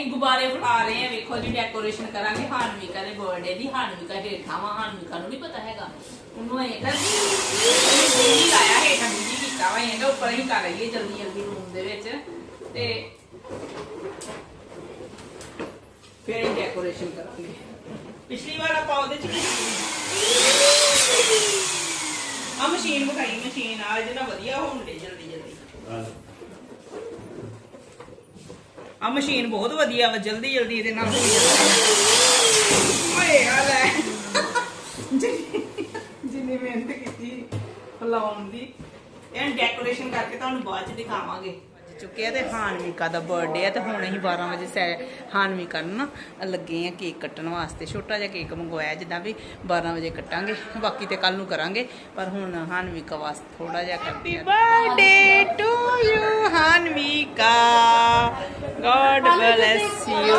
ਅਸੀਂ ਗੁਬਾਰੇ ਫੜਾ ਰਹੇ ਆ। ਵੇਖੋ ਜੀ ਡੈਕੋਰੇਸ਼ਨ ਕਰਾਂਗੇ। ਹਾਨਵਿਕਾ ਦੇ ਬਰਥਡੇ ਦੀ ਹਾਨਵਿਕਾ ਹੇਠਾਂ ਵਾ। ਹਾਨਵਿਕਾ ਨੂੰ ਨਹੀਂ ਪਤਾ ਹੈਗਾ। ਉਹਨੂੰ ਇਹ ਕਰ, ਜੀ ਲਾਇਆ ਹੇਠਾਂ ਜੀ ਕੀਤਾ ਵਾ। ਇਹਦੇ ਉੱਪਰ ਹੀ ਕਰ ਰਹੀਏ ਜਲਦੀ ਜਲਦੀ ਰੂਮ ਦੇ ਵਿੱਚ। ਤੇ ਫਿਰ ਇਹ ਡੈਕੋਰੇਸ਼ਨ ਕਰਾਂਗੇ। ਪਿਛਲੀ ਵਾਰ ਆਪਾਂ ਉਹਦੇ ਚ ਆ ਮਸ਼ੀਨ ਵਿਖਾਈ, ਮਸ਼ੀਨ। ਆ ਇਹਦੇ ਨਾਲ ਵਧੀਆ ਹੋਣ ਦੇ ਜਲਦੀ। ਜਲਦੀ ਆ ਮਸ਼ੀਨ ਬਹੁਤ ਵਧੀਆ ਵਾ, ਜਲਦੀ ਜਲਦੀ ਇਹਦੇ ਨਾਲ ਹੋਈ ਜਾਂਦੀ ਓਏ, ਆ ਲੈ। ਜਿੰਨੀ- ਮਿਹਨਤ ਕੀਤੀ ਲਾਉਣ ਦੀ। ਇਹ ਡੈਕੋਰੇਸ਼ਨ ਕਰਕੇ ਤੁਹਾਨੂੰ ਬਾਅਦ ਚ ਦਿਖਾਵਾਂਗੇ। ਚੁੱਕੇ ਆ ਤੇ ਹਾਨਵਿਕਾ ਦਾ ਬਰਥਡੇ ਆ ਤੇ ਹੁਣ ਅਸੀਂ 12 ਵਜੇ ਸੈ ਹਾਨਵਿਕਾ ਨੂੰ ਨਾ ਲੱਗੇ ਆ ਕੇਕ ਕੱਟਣ ਵਾਸਤੇ। ਛੋਟਾ ਜਿਹਾ ਕੇਕ ਮੰਗਵਾਇਆ ਜਿੱਦਾਂ ਵੀ 12 ਵਜੇ ਕੱਟਾਂਗੇ ਬਾਕੀ ਤੇ ਕੱਲ ਨੂੰ ਕਰਾਂਗੇ ਪਰ ਹੁਣ ਹਾਨਵਿਕਾ ਵਾਸਤੇ ਥੋੜਾ ਜਿਹਾ ਕਰਦੇ ਆ। Birthday to you Hanvika. God bless you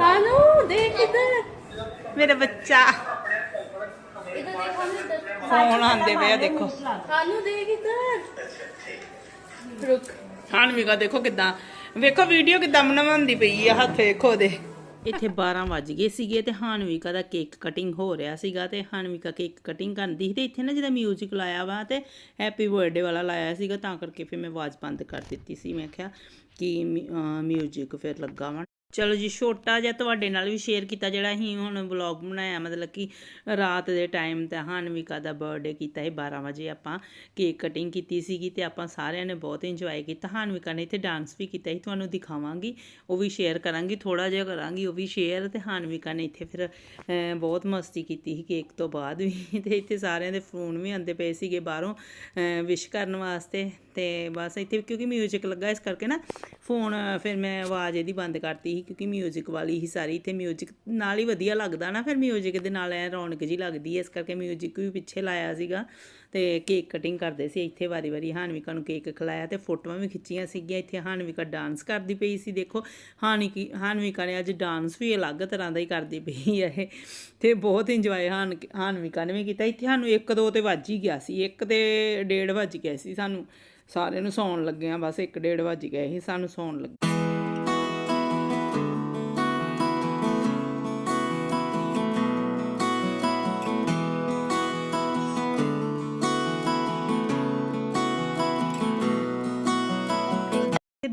Hanu ਦੇਖ। ਇਧਰ। ਮੇਰਾ ਬੱਚਾ। ਫੋਨ ਆਂਦੇ ਪਏ ਆ ਦੇਖੋ। ਹਾਨੂ ਦੇਖ ਇਧਰ। ਰੁਕ। ਹਾਨਵਿਕਾ ਦੇਖੋ ਕਿਦਾਂ ਵੇਖੋ ਵੀਡੀਓ ਕਿਦਾਂ ਬਣਾਉਂਦੀ ਪਈ ਆ ਹੱਥ ਵੇਖੋ ਦੇ ਇੱਥੇ 12 ਵੱਜ ਗਏ ਸੀਗੇ ਤੇ ਹਾਨਵਿਕਾ ਦਾ ਕੇਕ ਕਟਿੰਗ ਹੋ ਰਿਹਾ ਸੀਗਾ ਤੇ ਹਾਨਵਿਕਾ ਕੇਕ ਕਟਿੰਗ ਕਰਦੀ ਸੀ ਤੇ ਇੱਥੇ ਨਾ ਜਿਹਦਾ 뮤직 ਲਾਇਆ ਵਾ ਤੇ ਹੈਪੀ ਬਰਥਡੇ ਵਾਲਾ ਲਾਇਆ ਸੀਗਾ ਤਾਂ ਕਰਕੇ ਫਿਰ ਮੈਂ ਆਵਾਜ਼ ਬੰਦ ਕਰ ਦਿੱਤੀ ਸੀ ਮੈਂ ਕਿਹਾ ਕਿ 뮤직 ਫਿਰ ਲੱਗਾ ਵਾ ਚਲੋ ਜੀ, ਛੋਟਾ ਜਿਹਾ ਤੁਹਾਡੇ ਨਾਲ ਵੀ ਸ਼ੇਅਰ ਕੀਤਾ ਜਿਹੜਾ ਅਸੀਂ ਹੁਣ ਵਲੌਗ ਬਣਾਇਆ, ਮਤਲਬ ਕਿ ਰਾਤ ਦੇ ਟਾਈਮ ਤੇ ਹਾਨਵਿਕਾ ਦਾ ਬਰਥਡੇ ਕੀਤਾ ਸੀ 12 ਵਜੇ ਆਪਾਂ ਕੇਕ ਕਟਿੰਗ ਕੀਤੀ ਸੀਗੀ ਤੇ ਆਪਾਂ ਸਾਰਿਆਂ ਨੇ ਬਹੁਤ ਇੰਜੋਏ ਕੀਤਾ। ਹਾਨਵਿਕਾ ਨੇ ਇੱਥੇ ਡਾਂਸ ਵੀ ਕੀਤਾ ਸੀ, ਤੁਹਾਨੂੰ ਦਿਖਾਵਾਂਗੀ, ਉਹ ਵੀ ਸ਼ੇਅਰ ਕਰਾਂਗੀ ਥੋੜਾ ਜਿਹਾ ਕਰਾਂਗੀ, ਉਹ ਵੀ ਸ਼ੇਅਰ ਤੇ ਹਾਨਵਿਕਾ ਨੇ ਇੱਥੇ ਫਿਰ ਬਹੁਤ ਮਸਤੀ ਕੀਤੀ ਸੀ ਕੇਕ ਤੋਂ ਬਾਅਦ ਵੀ ਤੇ ਇੱਥੇ ਸਾਰਿਆਂ ਦੇ ਫੋਨ ਵੀ ਆਉਂਦੇ ਪਏ ਸੀਗੇ ਬਾਹਰੋਂ ਵਿਸ਼ ਕਰਨ ਵਾਸਤੇ ਤੇ ਬਸ ਇੱਥੇ ਕਿਉਂਕਿ ਮਿਊਜ਼ਿਕ ਲੱਗਾ, ਇਸ ਕਰਕੇ ਨਾ ਫੋਨ ਫਿਰ ਮੈਂ ਆਵਾਜ਼ ਇਹਦੀ ਬੰਦ ਕਰਤੀ ਸੀ ਕਿਉਂਕਿ 뮤직 ਵਾਲੀ ਹੀ ਸਾਰੀ ਤੇ 뮤직 ਨਾਲ ਹੀ ਵਧੀਆ ਲੱਗਦਾ ਨਾ ਫਿਰ 뮤직 ਦੇ ਨਾਲ ਐ ਰੌਣਕ ਜੀ ਲੱਗਦੀ ਹੈ ਇਸ ਕਰਕੇ 뮤직 ਵੀ ਪਿੱਛੇ ਲਾਇਆ ਸੀਗਾ ਤੇ ਕੇਕ ਕਟਿੰਗ ਕਰਦੇ ਸੀ ਇੱਥੇ ਵਾਰੀ-ਵਾਰੀ ਹਾਨਵਿਕਾ ਨੂੰ ਕੇਕ ਖਿਲਾਇਆ ਤੇ ਫੋਟੋਆਂ ਵੀ ਖਿੱਚੀਆਂ ਸੀਗੀਆਂ ਇੱਥੇ ਹਾਨਵਿਕਾ ਡਾਂਸ ਕਰਦੀ ਪਈ ਸੀ ਦੇਖੋ ਹਾਨਿਕੀ ਹਾਨਵਿਕਾ ਨੇ ਅੱਜ ਡਾਂਸ ਵੀ ਅਲੱਗ ਤਰ੍ਹਾਂ ਦਾ ਹੀ ਕਰਦੀ ਪਈ ਹੈ ਇਹ ਤੇ ਬਹੁਤ ਇੰਜੋਏ ਹਾਨ ਹਾਨਵਿਕਾ ਨੇ ਵੀ ਕੀਤਾ ਇੱਥੇ ਸਾਨੂੰ 1 2 ਤੇ ਵੱਜ ਹੀ ਗਿਆ ਸੀ 1 ਤੇ 1:30 ਵੱਜ ਗਿਆ ਸੀ ਸਾਨੂੰ ਸਾਰਿਆਂ ਨੂੰ ਸੌਣ ਲੱਗਿਆ ਬਸ 1 1:30 ਵੱਜ ਗਏ ਸੀ ਸਾਨੂੰ ਸੌਣ ਲੱਗੇ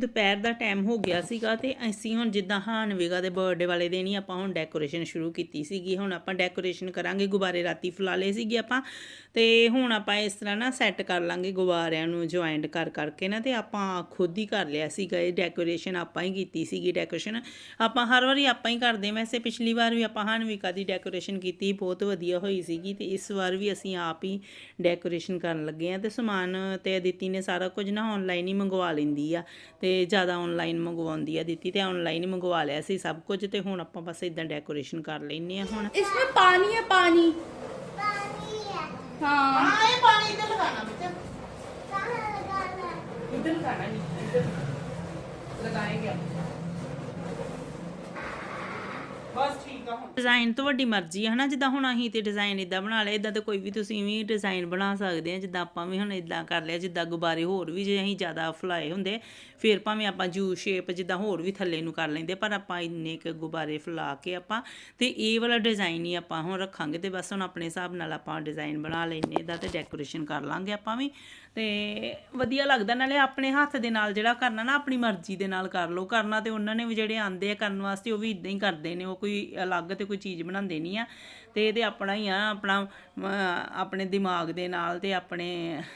ਦੁਪਹਿਰ ਦਾ ਟਾਈਮ ਹੋ ਗਿਆ ਸੀਗਾ ਤੇ ਅਸੀਂ ਹੁਣ ਜਿੱਦਾਂ ਹਾਨਵੇਗਾ ਦੇ ਬਰਥਡੇ ਵਾਲੇ ਦਿਨ ਹੀ ਆਪਾਂ ਹੁਣ ਡੈਕੋਰੇਸ਼ਨ ਸ਼ੁਰੂ ਕੀਤੀ ਸੀਗੀ ਹੁਣ ਆਪਾਂ ਡੈਕੋਰੇਸ਼ਨ ਕਰਾਂਗੇ, ਗੁਬਾਰੇ ਰਾਤੀ ਫੁਲਾ ਲਏ ਸੀਗੇ ਆਪਾਂ ਤੇ ਹੁਣ ਆਪਾਂ ਇਸ ਤਰ੍ਹਾਂ ਨਾ ਸੈੱਟ ਕਰ ਲਾਂਗੇ ਗੁਬਾਰਿਆਂ ਨੂੰ ਜੁਆਇੰਟ ਕਰ ਕਰਕੇ ਨਾ ਤੇ ਆਪਾਂ ਖੁਦ ਹੀ ਕਰ ਲਿਆ ਸੀਗਾ ਇਹ ਡੈਕੋਰੇਸ਼ਨ ਆਪਾਂ ਹੀ ਕੀਤੀ ਸੀਗੀ ਡੈਕੋਰੇਸ਼ਨ ਆਪਾਂ ਹਰ ਵਾਰੀ ਆਪਾਂ ਹੀ ਕਰਦੇ ਹਾਂ। ਵੈਸੇ ਪਿਛਲੀ ਵਾਰ ਵੀ ਆਪਾਂ ਹਾਨਵਿਕਾ ਦੀ ਡੈਕੋਰੇਸ਼ਨ ਕੀਤੀ, ਬਹੁਤ ਵਧੀਆ ਹੋਈ ਸੀਗੀ ਤੇ ਇਸ ਵਾਰ ਵੀ ਅਸੀਂ ਆਪ ਹੀ ਡੈਕੋਰੇਸ਼ਨ ਕਰਨ ਲੱਗੇ ਆ ਤੇ ਸਮਾਨ ਤੇ ਦਿੱਤੀ ਨੇ ਸਾਰਾ ਕੁਝ ਨਾ ਆਨਲਾਈਨ ਹੀ ਮੰਗਵਾ ਲੈਂਦੀ ਆ ਤੇ ਤੇ ਜ਼ਿਆਦਾ ਆਨਲਾਈਨ ਮੰਗਵਾਉਂਦੀ ਆ ਦਿੱਤੀ ਤੇ ਆਨਲਾਈਨ ਹੀ ਮੰਗਵਾ ਲਿਆ ਸੀ ਸਭ ਕੁਝ ਤੇ ਹੁਣ ਆਪਾਂ ਬਸ ਇਦਾਂ ਡੈਕੋਰੇਸ਼ਨ ਕਰ ਲੈਨੇ ਆ ਹੁਣ। ਇਸ ਵਿੱਚ ਪਾਣੀ। ਹੈ। ਪਾਣੀ ਪਾਣੀ ਆ ਹੁਣ ਡਿਜ਼ਾਈਨ ਤੋਂ ਵੱਡੀ ਮਰਜ਼ੀ ਹੈ ਹਨਾ? ਜਿੱਦਾਂ ਹੁਣ ਅਸੀਂ ਤੇ ਡਿਜ਼ਾਈਨ ਇਦਾਂ ਬਣਾ ਲਿਆ ਇਦਾਂ ਤੇ ਕੋਈ ਵੀ ਤੁਸੀਂ ਵੀ ਡਿਜ਼ਾਈਨ ਬਣਾ ਸਕਦੇ ਆ। ਜਿੱਦਾਂ ਆਪਾਂ ਵੀ ਹੁਣ ਇਦਾਂ ਕਰ ਲਿਆ, ਜਿੱਦਾਂ ਗੁਬਾਰੇ ਹੋਰ ਵੀ ਜੇ ਅਸੀਂ ਜ਼ਿਆਦਾ ਫੁਲਾਏ ਹੁੰਦੇ, ਫਿਰ ਭਾਵੇਂ ਆਪਾਂ ਜੂ ਸ਼ੇਪ ਜਿੱਦਾਂ ਹੋਰ ਵੀ ਥੱਲੇ ਨੂੰ ਕਰ ਲੈਂਦੇ, ਪਰ ਆਪਾਂ ਇੰਨੇ ਕੁ ਗੁਬਾਰੇ ਫੁਲਾ ਕੇ ਆਪਾਂ ਤੇ ਇਹ ਵਾਲਾ ਡਿਜ਼ਾਈਨ ਹੀ ਆਪਾਂ ਹੁਣ ਰੱਖਾਂਗੇ ਤੇ ਬਸ ਹੁਣ ਆਪਣੇ ਹਿਸਾਬ ਨਾਲ ਆਪਾਂ ਡਿਜ਼ਾਈਨ ਬਣਾ ਲੈਨੇ ਇਹਦਾ ਤੇ ਡੈਕੋਰੇਸ਼ਨ ਕਰ ਲਾਂਗੇ ਆਪਾਂ ਵੀ। ਤੇ ਵਧੀਆ ਲੱਗਦਾ, ਨਾਲੇ ਆਪਣੇ ਹੱਥ ਦੇ ਨਾਲ ਜਿਹੜਾ ਕਰਨਾ ਨਾ, ਆਪਣੀ ਮਰਜ਼ੀ ਦੇ ਨਾਲ ਕਰ ਲਓ। ਕਰਨਾ ਤੇ ਉਹਨਾਂ ਨੇ ਵੀ ਜਿਹੜੇ ਆਂਦੇ ਆ ਕਰਨ ਵਾਸਤੇ, ਉਹ ਵੀ ਇਦਾਂ ਹੀ ਕਰਦੇ ਨੇ, ਉਹ ਕੋਈ ਅਲੱਗ ਤੇ ਕੋਈ ਚੀਜ਼ ਬਣਾਉਂਦੇ ਨਹੀਂ ਆ, ਤੇ ਇਹਦੇ ਆਪਣਾ ਹੀ ਆ, ਆਪਣਾ ਆਪਣੇ ਦਿਮਾਗ ਦੇ ਨਾਲ ਤੇ ਆਪਣੇ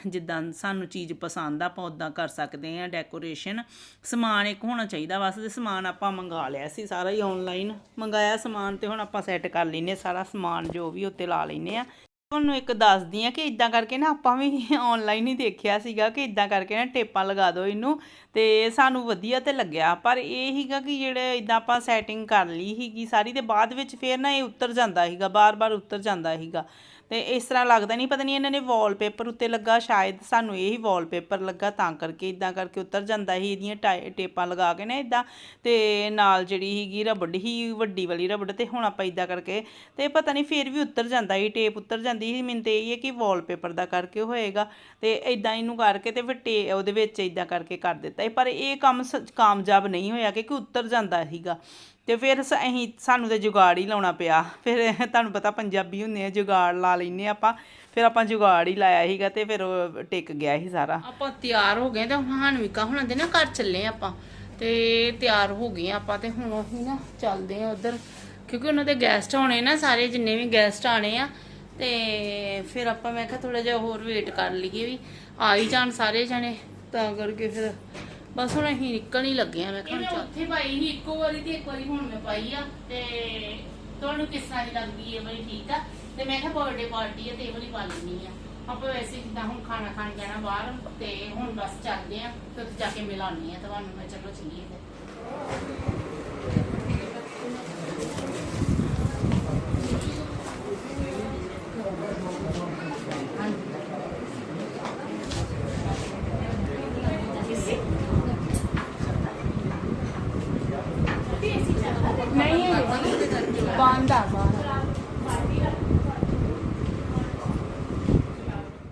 ਜਿੱਦਾਂ ਸਾਨੂੰ ਚੀਜ਼ ਪਸੰਦ ਆ, ਆਪਾਂ ਉਦਾਂ ਕਰ ਸਕਦੇ ਆ ਡੈਕੋਰੇਸ਼ਨ ਸਮਾਨ ਇੱਕ ਹੋਣਾ ਚਾਹੀਦਾ ਬਸ, ਤੇ ਸਮਾਨ ਆਪਾਂ ਮੰਗਾ ਲਿਆ ਸੀ, ਸਾਰਾ ਹੀ ਆਨਲਾਈਨ ਮੰਗਾਇਆ ਸਮਾਨ ਤੇ ਹੁਣ ਆਪਾਂ ਸੈੱਟ ਕਰ ਲੈਨੇ ਸਾਰਾ ਸਮਾਨ ਜੋ ਵੀ ਉੱਤੇ ਲਾ ਲੈਨੇ ਆ ਤੁਹਾਨੂੰ ਇੱਕ ਦੱਸਦੀ ਆ ਕਿ ਇਦਾਂ ਕਰਕੇ ਨਾ ਆਪਾਂ ਵੀ ਆਨਲਾਈਨ ਹੀ ਦੇਖਿਆ ਸੀਗਾ ਕਿ ਇਦਾਂ ਕਰਕੇ ਨਾ ਟੇਪਾਂ ਲਗਾ ਦਿਓ ਇਹਨੂੰ ਤੇ ਸਾਨੂੰ ਵਧੀਆ ਤੇ ਲੱਗਿਆ। ਪਰ ਇਹ ਹੀਗਾ ਕਿ ਜਿਹੜੇ ਇਦਾਂ ਆਪਾਂ ਸੈਟਿੰਗ ਕਰ ਲਈ ਹੀਗੀ ਸਾਰੀ ਤੇ ਬਾਅਦ ਵਿੱਚ ਫੇਰ ਨਾ ਇਹ ਉੱਤਰ ਜਾਂਦਾ ਸੀਗਾ, ਬਾਰ-ਬਾਰ ਉੱਤਰ ਜਾਂਦਾ ਸੀਗਾ। ਤੇ ਇਸ ਤਰ੍ਹਾਂ ਲੱਗਦਾ ਨਹੀਂ, ਪਤਾ ਨਹੀਂ ਇਹਨਾਂ ਨੇ ਵਾਲਪੇਪਰ ਉੱਤੇ ਲੱਗਾ, ਸ਼ਾਇਦ ਸਾਨੂੰ ਇਹ ਹੀ ਵਾਲਪੇਪਰ ਲੱਗਾ, ਤਾਂ ਕਰਕੇ ਇਦਾਂ ਕਰਕੇ ਉਤਰ ਜਾਂਦਾ ਸੀ, ਇਹਦੀਆਂ ਟਾਈ- ਟੇਪਾਂ ਲਗਾ ਕੇ ਨਾ ਇਦਾਂ। ਤੇ ਨਾਲ ਜਿਹੜੀ ਸੀਗੀ ਰਬੜ ਹੀ ਵੱਡੀ ਵਾਲੀ ਰਬੜ ਤੇ ਹੁਣ ਆਪਾਂ ਇਦਾਂ ਕਰਕੇ, ਤੇ ਪਤਾ ਨਹੀਂ ਫੇਰ ਵੀ ਉੱਤਰ ਜਾਂਦਾ ਸੀ, ਟੇਪ ਉਤਰ ਜਾਂਦੀ ਸੀ ਮੈਨੂੰ ਤੇ ਇਹ ਹੈ ਕਿ ਵਾਲਪੇਪਰ ਦਾ ਕਰਕੇ ਹੋਏਗਾ ਤੇ ਇਦਾਂ ਇਹਨੂੰ ਕਰਕੇ ਤੇ ਫਿਰ ਟੇ ਉਹਦੇ ਵਿੱਚ ਇਦਾਂ ਕਰਕੇ ਕਰ ਦਿੱਤਾ ਪਰ ਇਹ ਕੰਮ ਕਾਮਯਾਬ ਨਹੀਂ ਹੋਇਆ ਕਿ ਉਤਰ ਜਾਂਦਾ ਸੀਗਾ। ਤੇ ਫਿਰ ਅਸੀਂ ਸਾਨੂੰ ਤੇ ਜੁਗਾੜ ਹੀ ਲਾਉਣਾ ਪਿਆ। ਫਿਰ ਤੁਹਾਨੂੰ ਪਤਾ ਪੰਜਾਬੀ ਹੁੰਦੇ ਆ, ਜੁਗਾੜ ਲਾ ਲੈਨੇ ਆਪਾਂ। ਫਿਰ ਆਪਾਂ ਜੁਗਾੜ ਹੀ ਲਾਇਆ ਸੀਗਾ ਤੇ ਫਿਰ ਟਿਕ ਗਿਆ ਸੀ ਸਾਰਾ। ਆਪਾਂ ਤਿਆਰ ਹੋ ਗਏ ਤੇ ਹੁਣ ਹਾਨਵਿਕਾ ਹੁਣਾਂ ਦੇ ਨਾ ਘਰ ਚੱਲੇ ਆਪਾਂ। ਤੇ ਤਿਆਰ ਹੋ ਗਏ ਆਪਾਂ ਤੇ ਹੁਣ ਅਸੀਂ ਨਾ ਚੱਲਦੇ ਆ ਉਧਰ। ਕਿਉਂਕਿ ਉਹਨਾਂ ਦੇ ਗੈਸਟ ਆਉਣੇ ਨਾ ਸਾਰੇ, ਜਿੰਨੇ ਵੀ ਗੈਸਟ ਆਣੇ ਆ ਤੇ ਫਿਰ ਆਪਾਂ ਮੈਂ ਕਿਹਾ ਥੋੜਾ ਜਿਹਾ ਹੋਰ ਵੇਟ ਕਰ ਲਈਏ ਵੀ ਆ ਹੀ ਜਾਣ ਸਾਰੇ ਜਣੇ। ਤਾਂ ਕਰਕੇ ਫਿਰ ਬਸ ਹੁਣ ਅਸੀਂ ਨਿਕਲ ਹੀ ਲੱਗੇ ਆ ਮੈਂ ਕਿਹਾ ਚੱਲ। ਉੱਥੇ ਪਾਈ ਸੀ ਇੱਕੋ ਵਾਰੀ ਤੇ ਇੱਕ ਵਾਰੀ ਹੁਣ ਮੈਂ ਪਾਈ ਆ ਤੇ ਤੁਹਾਨੂੰ ਕਿਸ ਤਰ੍ਹਾਂ ਦੀ ਲੱਗਦੀ ਹੈ ਬਈ ਠੀਕ ਆ? ਤੇ ਮੈਂ ਕਿਹਾ ਬਰਥਡੇ ਪਾਰਟੀ ਆ ਤੇ ਇਹ ਵਾਲੀ ਪਾ ਲੈਣੀ ਆ। ਆਪਾਂ ਵੈਸੇ ਜਿੱਦਾਂ ਹੁਣ ਖਾਣਾ ਖਾਣ ਜਾਣਾ ਬਾਹਰ ਤੇ ਹੁਣ ਬਸ ਚੱਲਦੇ ਆ ਤੇ ਉੱਥੇ ਜਾ ਕੇ ਮਿਲਾਉਂਦੇ ਆ ਤੁਹਾਨੂੰ ਮੈਂ ਚਲੋ ਚੱਲੀਏ ਫਿਰ। ਬੰਦ ਆ ਬਾਹਰ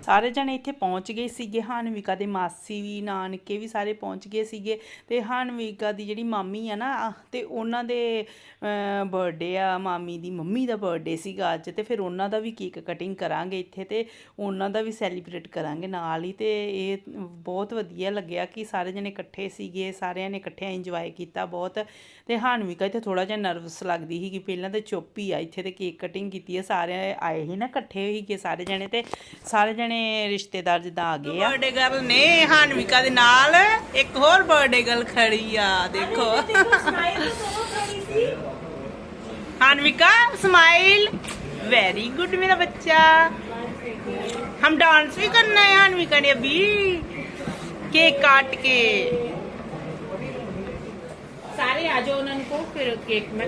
ਸਾਰੇ ਜਣੇ ਇੱਥੇ ਪਹੁੰਚ ਗਏ ਸੀਗੇ ਹਾਨਵਿਕਾ ਦੇ ਮਾਸੀ ਵੀ ਨਾਨਕੇ ਵੀ ਸਾਰੇ ਪਹੁੰਚ ਗਏ ਸੀਗੇ ਤੇ ਹਾਨਵਿਕਾ ਦੀ ਜਿਹੜੀ ਮਾਮੀ ਆ ਨਾ ਆਹ, ਤੇ ਉਹਨਾਂ ਦੇ ਬਰਥਡੇ ਆ ਮਾਮੀ ਦੀ ਮੰਮੀ ਦਾ ਬਰਥਡੇ ਸੀਗਾ ਅੱਜ ਤੇ ਫਿਰ ਉਹਨਾਂ ਦਾ ਵੀ ਕੇਕ ਕਟਿੰਗ ਕਰਾਂਗੇ ਇੱਥੇ ਤੇ ਉਹਨਾਂ ਦਾ ਵੀ ਸੈਲੀਬ੍ਰੇਟ ਕਰਾਂਗੇ ਨਾਲ ਹੀ ਤੇ ਇਹ ਬਹੁਤ ਵਧੀਆ ਲੱਗਿਆ ਕਿ ਸਾਰੇ ਜਣੇ ਇਕੱਠੇ ਸੀਗੇ ਸਾਰਿਆਂ ਨੇ ਇਕੱਠੇ ਇੰਜੋਏ ਕੀਤਾ ਬਹੁਤ ਤੇ ਹਾਨਵਿਕਾ ਇੱਥੇ ਥੋੜਾ ਜਿਹਾ ਨਰਵਸ ਲੱਗਦੀ ਸੀ ਕਿ ਪਹਿਲਾਂ ਤੇ ਚੁੱਪ ਹੀ ਆ ਇੱਥੇ ਤੇ ਕੇਕ ਕਟਿੰਗ ਕੀਤੀ ਹੈ ਸਾਰੇ ਆਏ ਹੀ ਨਾ ਇਕੱਠੇ ਸੀਗੇ ਸਾਰੇ ਜਣੇ ਤੇ ਸਾਰੇ ਜਣੇ ਰਿਸ਼ਤੇਦਾਰ ਜਿੱਦਾਂ ਆ ਗਏ ਆ ਬਰਥਡੇ ਗਰਲ ਨੇ ਹਾਨਵਿਕਾ ਦੇ ਨਾਲ ਇੱਕ ਹੋਰ ਬਰਥਡੇ ਗਰਲ ਖੜੀ ਆ ਦੇਖੋ हानविका स्माइल वेरी गुड मेरा बच्चा हम डांस भी करना है हानविका ने अभी केक काट के ਸਾਰੇ ਆ ਜਾਓ ਉਹਨਾਂ ਨੂੰ ਕਹੋ ਫਿਰ ਕੇਕ ਮੈਂ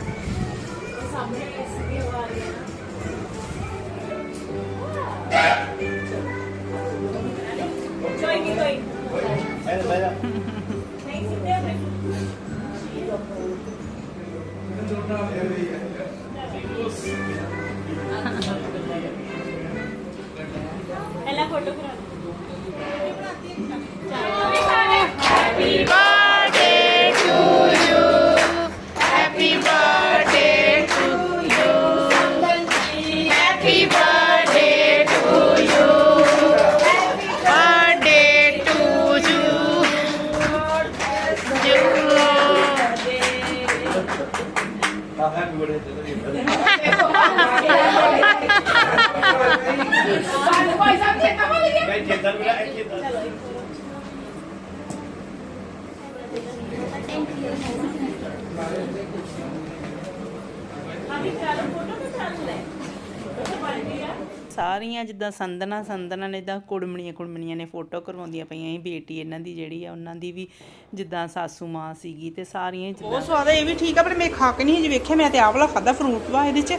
ਸਾਰੀਆਂ ਜਿੱਦਾਂ ਸੰਦਨਾ ਸੰਦਨਾ ਨੇ ਇਦਾਂ ਕੁੜਮਣੀਆਂ ਕੁੜਮਣੀਆਂ ਨੇ ਫੋਟੋ ਕਰਵਾਉਂਦੀਆਂ ਪਈਆਂ ਸੀ ਬੇਟੀ ਇਹਨਾਂ ਦੀ ਜਿਹੜੀ ਆ ਉਹਨਾਂ ਦੀ ਵੀ ਜਿੱਦਾਂ ਸਾਸੂ ਮਾਂ ਸੀਗੀ ਤੇ ਸਾਰੀਆਂ ਹੀ ਬਹੁਤ ਸਵਾਦ ਹੈ ਇਹ ਵੀ ਠੀਕ ਆ ਪਰ ਮੈਂ ਖਾ ਕੇ ਨਹੀਂ ਹਜੇ ਵੇਖਿਆ ਮੈਂ ਤੇ ਆਹ ਵਾਲਾ ਖਾਦਾ ਫਰੂਟ ਵਾ ਇਹਦੇ ਚ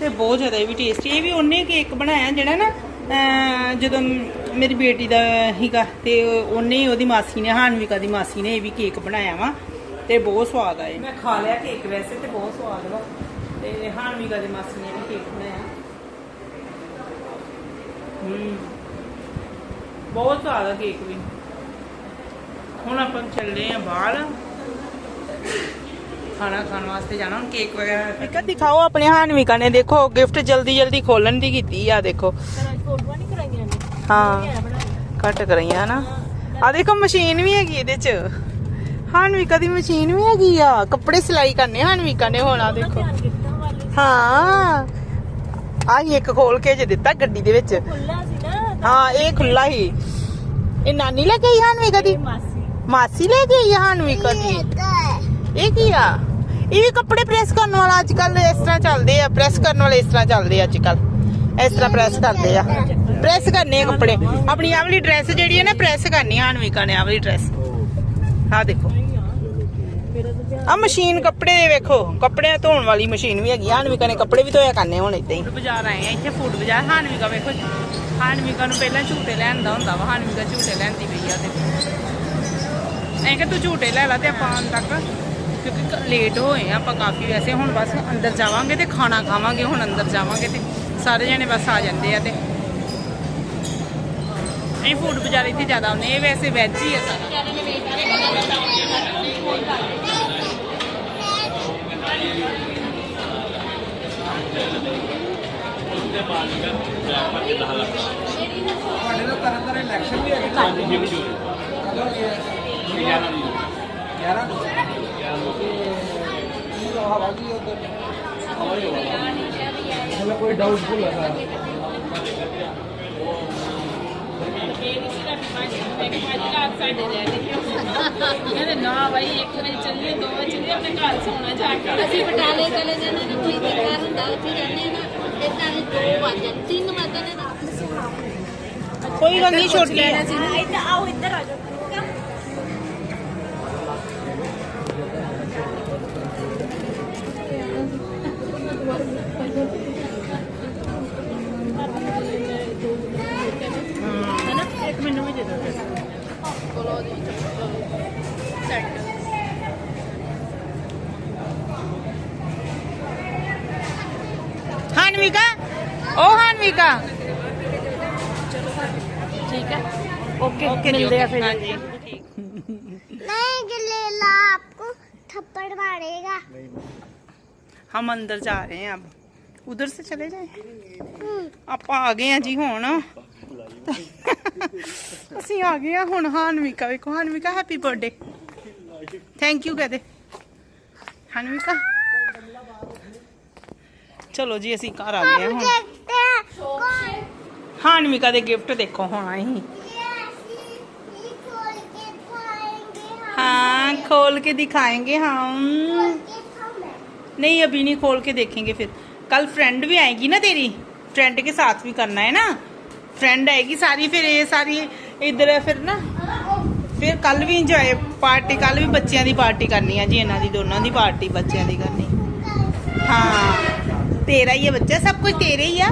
ਤੇ ਬਹੁਤ ਜ਼ਿਆਦਾ ਇਹ ਵੀ ਟੇਸਟੀ ਇਹ ਵੀ ਉਹਨੇ ਕੇਕ ਬਣਾਇਆ ਜਿਹੜਾ ਨਾ ਅਮ ਜਦੋਂ ਮੇਰੀ ਬੇਟੀ ਦਾ ਹੀਗਾ ਤੇ ਉਹਨੇ ਹੀ ਉਹਦੀ ਮਾਸੀ ਨੇ ਹਾਨਵਿਕਾ ਦੀ ਮਾਸੀ ਨੇ ਇਹ ਵੀ ਕੇਕ ਬਣਾਇਆ ਵਾ। ਤੇ ਬਹੁਤ ਸਵਾਦ ਆਏ। ਮੈਂ ਖਾ ਲਿਆ ਕੇਕ ਵੈਸੇ ਤੇ ਬਹੁਤ ਸਵਾਦ ਵਾ। ਤੇ ਹਾਨਵਿਕਾ ਦੀ ਮਾਸੀ ਨੇ ਵੀ ਕੇਕ ਬਣਾਇਆ। ਹੂੰ। ਬਹੁਤ ਸਵਾਦ ਆ ਕੇਕ ਵੀ। ਹੁਣ ਆਪਾਂ ਚੱਲੇ ਆ ਬਾਹਰ। ਖਾਣਾ ਖਾਣ ਵਾਸਤੇ ਜਾਣਾ ਹੁਣ ਕੇਕ ਵਗੈਰਾ ਠੀਕ ਦਿਖਾਓ ਆਪਣੇ ਹਾਨਵਿਕਾ ਨੇ। ਦੇਖੋ ਗਿਫਟ ਜਲਦੀ ਜਲਦੀ ਖੋਲਣ ਦੀ ਕੀਤੀ ਆ ਦੇਖੋ। ਹਾਂ ਕੱਟ ਕਰਾਈਆਂ ਨਾ। ਆ ਦੇਖੋ ਮਸ਼ੀਨ ਵੀ ਹੈਗੀ ਇਹਦੇ ਚ। ਹਾਨਵਿਕਾ ਦੀ ਮਸ਼ੀਨ ਵੀ ਹੈਗੀ ਆ। ਕੱਪੜੇ ਸਿਲਾਈ ਕਰਨੇ ਹਾਨਵਿਕਾ ਨੇ ਹੁਣ ਦੇਖੋ। ਹਾਂ। ਆਹ ਇੱਕ ਖੋਲ ਕੇ ਜੇ ਦਿੱਤਾ ਗੱਡੀ ਦੇ ਵਿੱਚ। ਖੁੱਲਾ ਸੀ ਨਾ ਹਾਂ ਇਹ ਖੁੱਲਾ ਹੀ ਇਹ ਨਾਨੀ ਲੈ ਆਈ ਹਾਨਵਿਕਾ ਦੀ? ਮਾਸੀ। ਮਾਸੀ ਲੈ ਆ ਹਾਨਵਿਕਾ ਦੀ? ਇਹ ਕੀ ਆ? ਇਹ ਵੀ ਕੱਪੜੇ ਪ੍ਰੈਸ ਕਰਨ ਵਾਲਾ ਅੱਜ ਕੱਲ ਇਸ ਤਰ੍ਹਾਂ ਚੱਲਦੇ ਆ। ਪ੍ਰੈਸ ਕਰਨ ਵਾਲੇ ਇਸ ਤਰ੍ਹਾਂ ਚੱਲਦੇ ਆ ਅੱਜ ਕੱਲ ਇਸ ਤਰ੍ਹਾਂ ਪ੍ਰੈਸ ਕਰਦੇ ਆ। ਪ੍ਰੈਸ ਕਰਨੇ ਆ ਕੱਪੜੇ। ਆਪਣੀ ਆਹ ਵਾਲੀ ਡਰੈਸ ਜਿਹੜੀ ਹੈ ਨਾ ਪ੍ਰੈਸ ਕਰਨੀ ਆ ਹਾਨਵਿਕਾ ਨੇ ਆਹ ਵਾਲੀ ਡਰੈਸ। ਆ ਦੇਖੋ। ਆ ਮਸ਼ੀਨ ਕੱਪੜੇ ਵੇਖੋ ਕੱਪੜੇ ਧੋਣ ਵਾਲੀ ਮਸ਼ੀਨ ਵੀ ਹੈਗੀ ਆ। ਹਾਨਵਿਕਾ ਨੇ ਕੱਪੜੇ ਵੀ ਧੋਇਆ ਕਰਨੇ ਹੁਣ ਇਦਾਂ ਹੀ। ਬਾਜ਼ਾਰ ਆਏ ਆ, ਇੱਥੇ ਫੂਡ ਬਾਜ਼ਾਰ, ਹਾਨਵਿਕਾ ਵੇਖੋ ਹਾਨਵਿਕਾ ਨੂੰ ਪਹਿਲਾਂ ਝੂਟੇ ਲੈਣ ਦਾ ਹੁੰਦਾ ਵਾ, ਹਾਨਵਿਕਾ ਝੂਟੇ ਲੈਂਦੀ ਪਈ ਆ ਤੇ। ਐਂ ਕਿ ਤੂੰ ਝੂਟੇ ਲੈ ਲਾ ਤੇ ਆਪਾਂ ਆਉਣ ਤੱਕ, ਕਿਉਂਕਿ ਲੇਟ ਹੋਏ ਆ, ਆਪਾਂ ਕਾਫੀ ਵੈਸੇ ਹੁਣ ਬਸ ਅੰਦਰ ਜਾਵਾਂਗੇ ਤੇ ਖਾਣਾ ਖਾਵਾਂਗੇ, ਹੁਣ ਅੰਦਰ ਜਾਵਾਂਗੇ ਤੇ ਸਾਰੇ ਜਣੇ ਬਸ ਆ ਜਾਂਦੇ ਆ ਤੇ। ਇਹ ਫੂਡ ਬਾਜ਼ਾਰ ਇੱਥੇ ਜ਼ਿਆਦਾ ਹੁੰਦੇ ਇਹ ਵੈਸੇ ਵੈਜ ਹੀ ਆ ਸਾਰਾ। ਤੁਹਾਡੇ ਦਾ ਤਰ੍ਹਾਂ ਤਰ੍ਹਾਂ ਇਲੈਕਸ਼ਨ ਵੀ ਹੈਗੇ। ਨਾ ਕਦੋਂ ਕੀ ਹੈ 11 ਨੂੰ। 11 ਨੂੰ। ਤੇ ਹਵਾ ਕੀ ਉਧਰ? ਹਵਾ ਹੀ ਹਵਾ ਮਤਲਬ ਕੋਈ ਡਾਊਟਫੁਲ ਹੈ ਸਾਰਾ ਕਹਿੰਦੇ ਨਾ ਬਾਈ ਇੱਕ ਵਜੇ ਚੱਲੀਏ ਦੋ ਵਜੇ ਚੱਲੀਏ ਆਪਣੇ ਘਰ ਸੌਣਾ ਜਾ ਕੇ। ਅਸੀਂ ਬਟਾਲੇ ਚਲੇ ਜਾਂਦੇ ਨੇ ਕੋਈ ਤਿਆਰ ਹੁੰਦਾ ਉੱਥੇ ਜਾਂਦੇ ਨਾ। ਤੇ ਤਾਂ 2 ਵਜੇ 3 ਵਜੇ ਨੇ ਰਾਤ ਨੂੰ। ਕੋਈ ਗੱਲ ਨਹੀਂ ਛੋਟੀ ਹੈ। ਇੱਧਰ ਆਓ ਇੱਧਰ ਆ ਜਾਓ। ਠੀਕ ਹੈ ਓਕੇ ਓਕੇ ਮਿਲਦੇ ਆ ਫਿਰ ਹਾਂਜੀ नहीं गिलेला आपको थप्पड़ मारेगा हम अंदर जा रहे हैं अब उधर से चले जाए ਆਪਾਂ ਆ ਗਏ ਆ ਜੀ ਹੁਣ ਅਸੀਂ ਆ ਗਏ ਆ ਹੁਣ ਹਾਨਵਿਕਾ ਵੇਖੋ Hanvika happy birthday thank you ਕਹਦੇ ਹਾਨਵਿਕਾ ਚਲੋ ਜੀ ਅਸੀਂ ਘਰ ਆ ਗਏ ਆ ਹੁਣ देखते हैं कौन ਹਾਨਵਿਕਾ ਦੇ ਗਿਫਟ ਦੇਖੋ ਹੁਣ ਅਸੀਂ ये खोल के खाएंगे हम हाँ खोल के दिखाएंगे हम ये हम नहीं अभी नहीं खोल के देखेंगे फिर कल फ्रेंड भी आएगी ना तेरी फ्रेंड के साथ भी करना है ना फ्रेंड आएगी सारी फिर ये सारी इधर फिर ना ਫਿਰ ਕੱਲ ਵੀ ਇੰਜੋਏ ਪਾਰਟੀ ਕੱਲ ਵੀ ਬੱਚਿਆਂ ਦੀ ਪਾਰਟੀ ਕਰਨੀ ਆ ਜੀ ਇਹਨਾਂ ਦੀ ਦੋਨਾਂ ਦੀ ਪਾਰਟੀ ਬੱਚਿਆਂ ਦੀ ਕਰਨੀ ਹਾਂ ਤੇਰਾ ਹੀ ਹੈ ਬੱਚਾ ਸਭ ਕੁਝ ਤੇਰੇ ਹੀ ਆ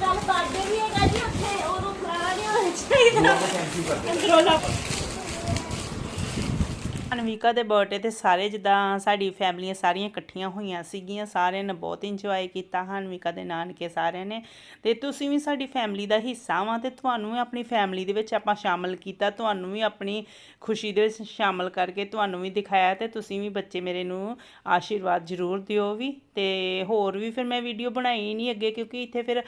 ਬਾਡੇ ਵੀ ਹੈਗਾ ਜੀ ਉੱਥੇ ਉਹਨੂੰ ਨਹੀਂ ਹੋਣਾ ਚਾਹੀਦਾ। ਅੰਦਰੋਂ ਲਾ ਅਨਵਿਕਾ ਦੇ ਬਰਥਡੇ ਤੇ ਸਾਰੇ ਜਿੱਦਾਂ ਸਾਡੀ ਫੈਮਲੀਆਂ ਸਾਰੀਆਂ ਇਕੱਠੀਆਂ ਹੋਈਆਂ ਸੀਗੀਆਂ, ਸਾਰਿਆਂ ਨੇ ਬਹੁਤ ਇੰਜੋਏ ਕੀਤਾ ਅਨਵਿਕਾ ਦੇ ਨਾਨਕੇ ਸਾਰਿਆਂ ਨੇ। ਤੇ ਤੁਸੀਂ ਵੀ ਸਾਡੀ ਫੈਮਲੀ ਦਾ ਹਿੱਸਾ ਵਾਂ ਤੇ ਤੁਹਾਨੂੰ ਵੀ ਆਪਣੀ ਫੈਮਲੀ ਦੇ ਵਿੱਚ ਆਪਾਂ ਸ਼ਾਮਲ ਕੀਤਾ, ਤੁਹਾਨੂੰ ਵੀ ਆਪਣੀ ਖੁਸ਼ੀ ਦੇ ਵਿੱਚ ਸ਼ਾਮਲ ਕਰਕੇ ਤੁਹਾਨੂੰ ਵੀ ਦਿਖਾਇਆ ਤੇ ਤੁਸੀਂ ਵੀ ਬੱਚੇ ਮੇਰੇ ਨੂੰ ਆਸ਼ੀਰਵਾਦ ਜ਼ਰੂਰ ਦਿਓ ਵੀ। ਤੇ ਹੋਰ ਵੀ ਫਿਰ ਮੈਂ ਵੀਡੀਓ ਬਣਾਈ ਨਹੀਂ ਅੱਗੇ ਕਿਉਂਕਿ ਇੱਥੇ ਫਿਰ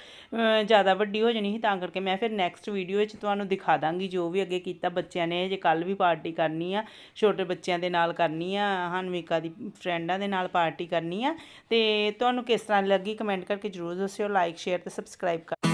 ਜ਼ਿਆਦਾ ਵੱਡੀ ਹੋ ਜਾਣੀ ਸੀ ਤਾਂ ਕਰਕੇ ਮੈਂ ਫਿਰ ਨੈਕਸਟ ਵੀਡੀਓ ਵਿੱਚ ਤੁਹਾਨੂੰ ਦਿਖਾ ਦਾਂਗੀ ਜੋ ਵੀ ਅੱਗੇ ਕੀਤਾ ਬੱਚਿਆਂ ਨੇ, ਜੇ ਕੱਲ ਵੀ ਪਾਰਟੀ ਕਰਨੀ ਆ, ਛੋਟੇ ਬੱਚਿਆਂ ਦੇ ਨਾਲ ਕਰਨੀ ਆ, ਹਨਵਿਕਾ ਦੀ ਫਰੈਂਡਾਂ ਦੇ ਨਾਲ ਪਾਰਟੀ ਕਰਨੀ ਆ, ਤੇ ਤੁਹਾਨੂੰ ਕਿਸ ਤਰ੍ਹਾਂ ਲੱਗੀ ਕਮੈਂਟ ਕਰਕੇ ਜਰੂਰ ਦੱਸਿਓ ਲਾਈਕ ਸ਼ੇਅਰ ਤੇ ਸਬਸਕ੍ਰਾਈਬ ਕਰ